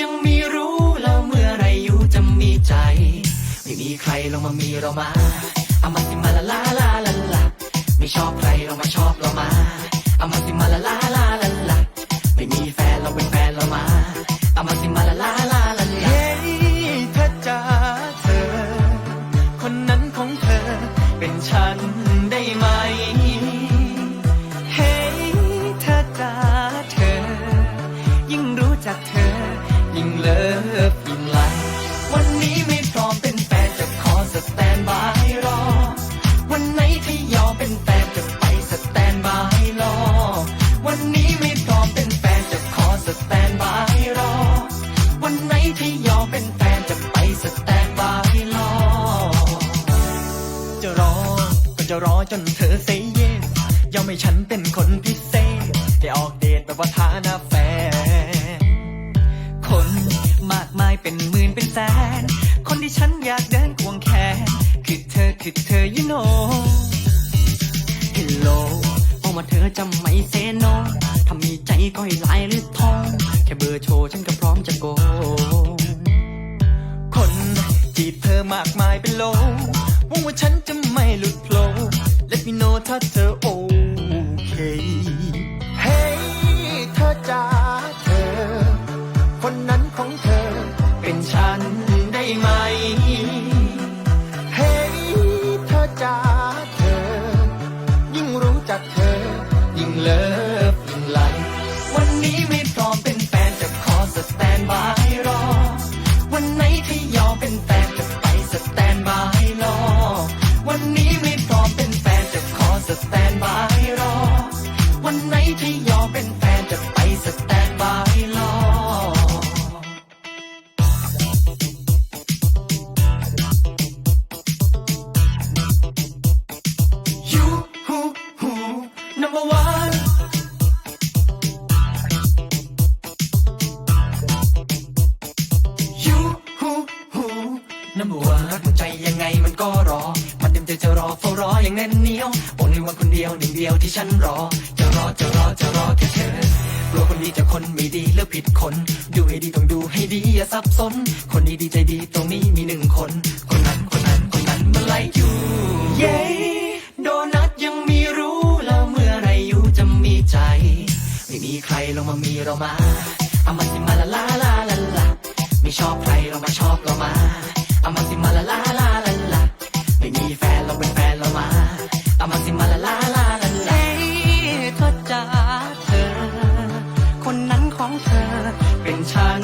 ยังไม่รู้แล้วเมื่อไรอยู่จะมีใจ ไม่มีใครลงมามีเรามาเอามาสิมาลาลาลาลาลาไม่ชอบใครเรามาชอบเรามาเอามาสิมาลาลาลาลาลาไม่มีแฟนเราเป็นแฟนเรามาเอามาสิมาลาลาลาลาลาเฮ้ยถ้าจะเธอ คนนั้นของเธอเป็นฉันได้ไหมเฮ้ยถ้าจะเธอ ยิ่งรู้จักเธอ ยิ่งเลิฟยิ่งไลวันนี้ไม่พร้อมเป็นแฟนจะขอสแตนบายรอ วันไหนที่ยอมเป็นแฟนจะไปสแตนบายรอ วันนี้ไม่พร้อมเป็นแฟนจะขอสแตนบายรอ วันไหนที่ยอมเป็นแฟนจะไปสแตนบายรอ จะรอก็จะรอจนเธอเซเยสยอมให้ฉันเป็นคนพิเศษได้ออกเดทแบบว่าฐานะแฟน คน มากมายเป็นหมื่นเป็นแสน คนที่ฉันอยากเดินควงแขน คือเธอคือเธอ you know Hello โอ้มาเธอจะไม่เซโนถ้ามีใจก็ให้ลน์หรือทอง แค่เบอร์โชว์ฉันก็พร้อมจะโก คนจีบเธอมากมายเป็นโลหวังว่าฉันจะไม่หลุดโผล่ Let me know ถ้าเธอโอ เป็นฉันได้ไหม เฮ้ยเธอจ้าเธอ ยิ่งรู้จักเธอ ยิ่งเลิศ น้ำบัวรักหัวใจยังไงมันก็รอ มันเต็มใจจะรอเฝ้ารออย่างแน่นเหนียวบอกเลยว่าคนเดียวหนึ่งเดียวที่ฉันรอ จะรอจะรอจะรอแค่เธอกลัวคนดีจะคนไม่ดีเลือกผิดคน ดูให้ดีต้องดูให้ดีอย่าสับสน คนดีดีใจดีตรงนี้มีหนึ่งคน คนนั้นคนนั้นคนนั้นมันไล่อยู่เย้โดนัทยังมีรู้แล้วเมื่อไรอยู่จะมีใจ ไม่มีใครลงมามีเรามาเอามาสิมาละลาลาลาลาไม่ชอบใครเรามาชอบเรามา เอามาสิมาละลาลาลาลาไม่มีแฟนเราเป็นแฟนเรามาเอามาสิมาละลาลาลาลาเฮ้ยเธอจ้าเธอ คนนั้นของเธอเป็นฉัน